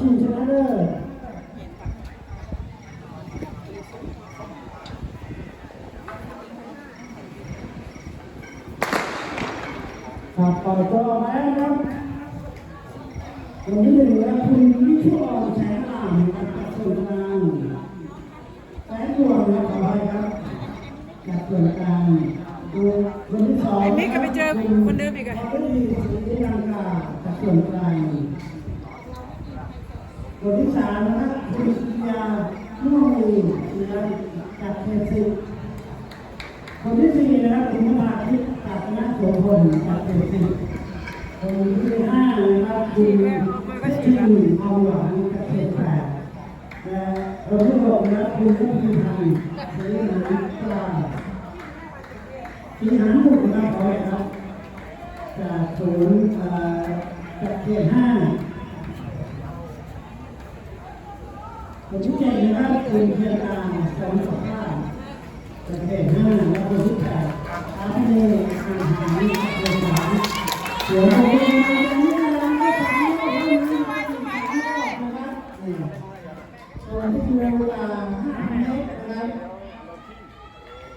ชิงชนะเลิศครับปล่อยตัวมาแล้วครับคนที่หนึ่งนะครับคุณวิชุออนแสงอ่างนะครับจากส่วนกลางแสงดวงนะขออภัยครับจากส่วนกลางดูคนที่สองไอ้มิกก็ไปเจอคนเดิมอีกอะขบดีศรีลังกาจากส่วนกลาง คนที่สามนะครับคุณสุริยาม่วงมีนะครับจากเทพสิคนที่สี่นะครับคุณภาทิพย์จากคณะโสพลจากเทพสิคนที่ห้านะครับคุณเพชรชื่นเอาหวานจากเทพแปดและคนที่หกนะครับคุณผู้พิพันธ์เสรีนันท์กลางทีหารบุกนะครับขอให้ครับจากศูนย์จากเขตห้าคน ที่เจ็นะคุณเพียรการสองสองห้าจากเขตห้าแล้วก็ที่แปดอาพิเนยอาหารเขตสานเดี๋ยวผมจะมาตรงนี้นะครับไม่สามรอบไม่สามรอบนะครับนี่ส่วนที่เวลาห้าเมตรนะครับ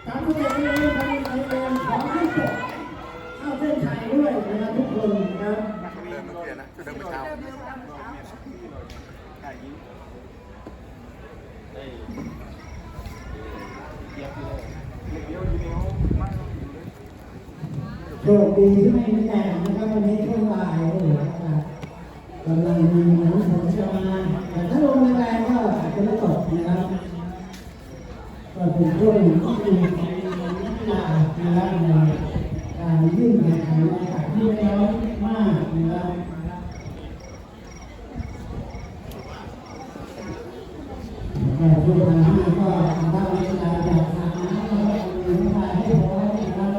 ตามที่เด็กเรียนทำในเรียนขอให้จบเข้าเส้นชัยด้วยนะครับทุกคนนะครับ เดินเมื่อกี้นะเดินเมื่อเช้า โชคดีที่ไม่มีแดดนะครับวันนี้ช่วงบ่ายโอ้โหอากาศกำลังดีเหมือนฝนจะมาแต่ถ้าลมแรงก็อาจจะไม่ตกนะครับก็เป็นช่วงที่ดีของนักกีฬานะครับในการยื่นแข่งขันในอากาศที่ร้อนมากนะครับ แต่ทุกคนที่ก็ทำได้ในการจัดสรรนะครับมีเวลาให้พร้อมนะครับ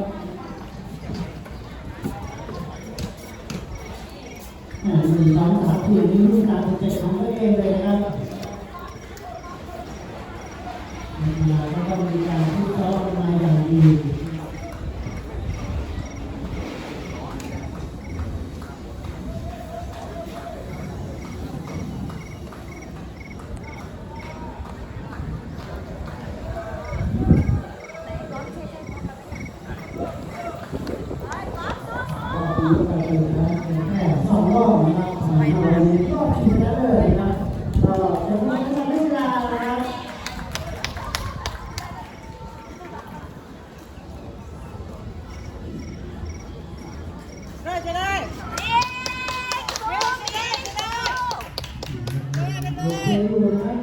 อ่ามีน้องสาวที่มีลูกสาวเจ็ดของตัวเองเลยนะครับในเวลาก็ต้องมีการที่ซ้อมมาอย่างดี ก็มีการเป็นแค่สองรอบนะครับสองรอบนี้รอบชิงชนะเลิศนะครับก็จะไม่ได้ไม่ลานะครับได้จะได้โอเคดูนะครับ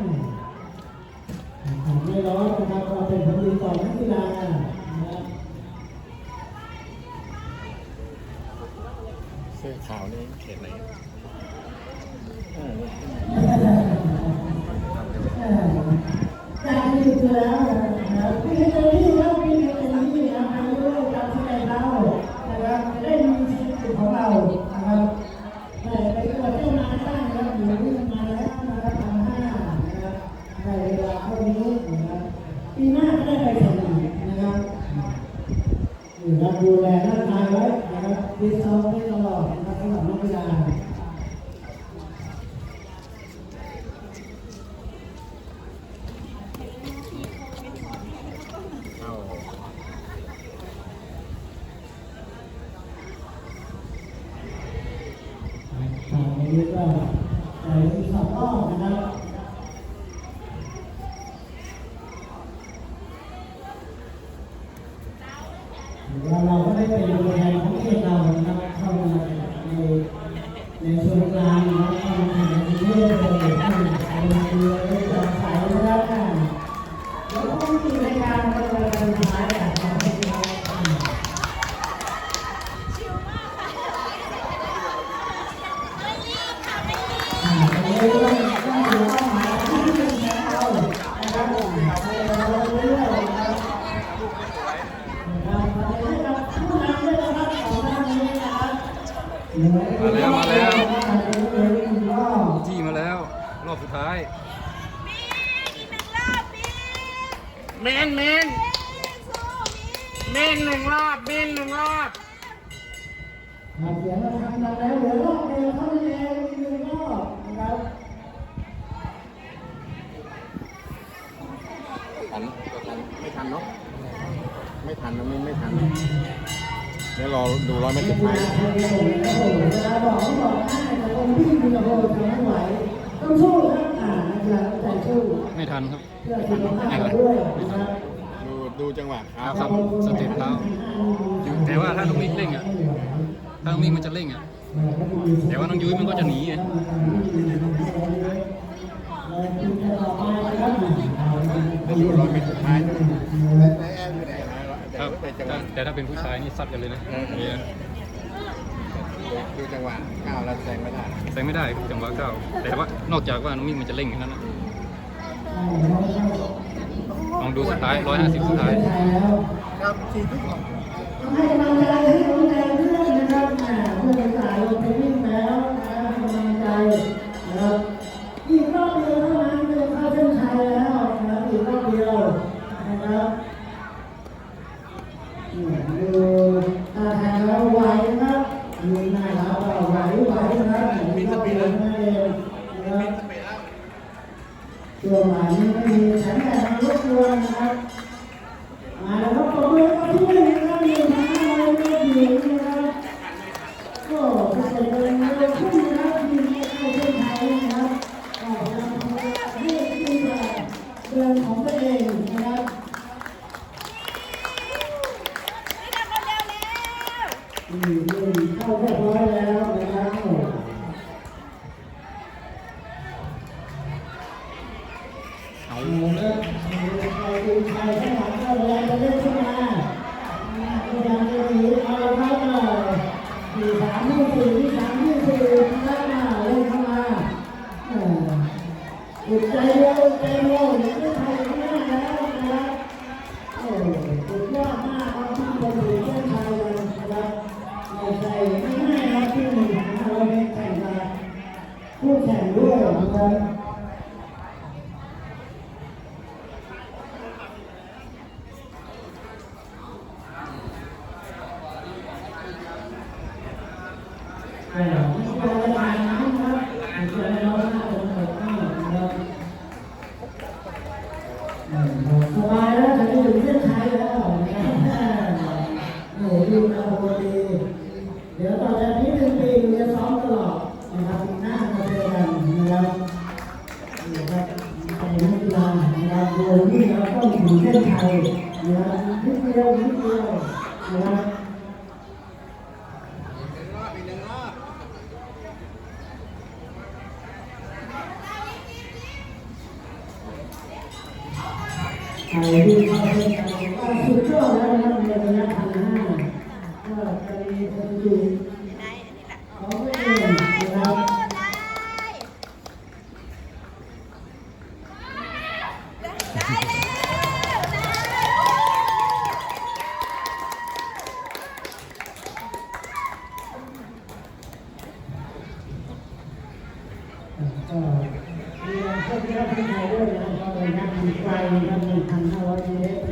ไม่ร้อนนะครับก็เป็นผลดีต่อนักกีฬานะครับ เสื้อ ขาวนี่เขตไหนจารอยู่แล้วนะครับพี่เจอรี่ครับพี่เจอรี่นะครับอายุกับที่ไหนเรานะครับได้มีชีวิตของเรานะครับแต่ไปตรวจเจ้านายได้นะครับอยู่ที่มาแล้วนะครับทำห้านะครับในเวลาเท่านี้นะครับปีหน้าก็ได้ไปแข่งอีกนะครับอยู่รับดูแลร่างกายไว้นะครับฟิตซ้อมได้ตลอดนะครับสำหรับนักกีฬา เข้า ตอนนี้ก็ใส่ที่สองรอบนะครับ ถือว่าเราก็ได้เป็นตัวแทนของปร เมนเมนเมนหนึ่งรอบเมนหนึ่งรอบหาเสียงมาทำเราแล้วเหลือรอบเดียวเท่านั้นเองมีหนึ่งรอบนะครับทันไม่ทันเนาะไม่ทันนะไม่ไม่ทันเดี๋ยวรอดูร้อยเมตรสุดท้ายบอกที่บอกได้แต่คนที่ดูระเบิดทำไม่ไหวต้องสู้ครับ อ่านักกีฬาต้องใจสู้ไม่ทันครับ เพื่อสุขภาพเราด้วยนะครับดูดูจังหวะเท้าครับสเต็ปเท้าอยู่แต่ว่าถ้าน้องมิกเร่งอะถ้าน้องมิกมันจะเร่งอะแต่ว่าน้องยุ้ยมันก็จะหนีไงไปดูร้อยเมตรสุดท้ายครับไปจังหวะแต่ถ้าเป็นผู้ชายนี่ซัดกันเลยนะนี่นะ ดูจังหวะก้าวแล้วแซงไม่ได้แซงไม่ได้จังหวะก้าวแต่ว่านอกจากว่าน้องมิกมันจะเร่งแค่นั้นนะลองดูสุดท้าย150สุดท้ายครับทีทุกคน นะครับดูหน้าเราไหวไหวนะมีสปีดนั่นเองนะครับตัวหมายไม่มีแข็งแรงรบกวนนะครับมาแล้วครับผมเลยครับที่นี่นะครับหนึ่งพันห้าร้อยเมตรหญิงนะครับก็จะเป็นเดินเร็วขึ้น ใจเดียวอุดใจเยวเดี๋ยวไม่ไทยข้างหน้าแล้วนะครับโอ้สุดยอดมากครับที่จะถึงเส้นชัยนะครับไม่ใช่ง่ายครับที่หนึ่งเราเป็นแข่งกับผู้แข่งด้วยนะครับ ไปนักกีฬานะครับโดยที่เราต้องถึงเส้นชัยนะครับนิดเดียวนิดเดียวนะครับใครที่เข้าเส้นชัยสุดยอดแล้วนะครับในระยะพันห้าก็จะมีสถิติของ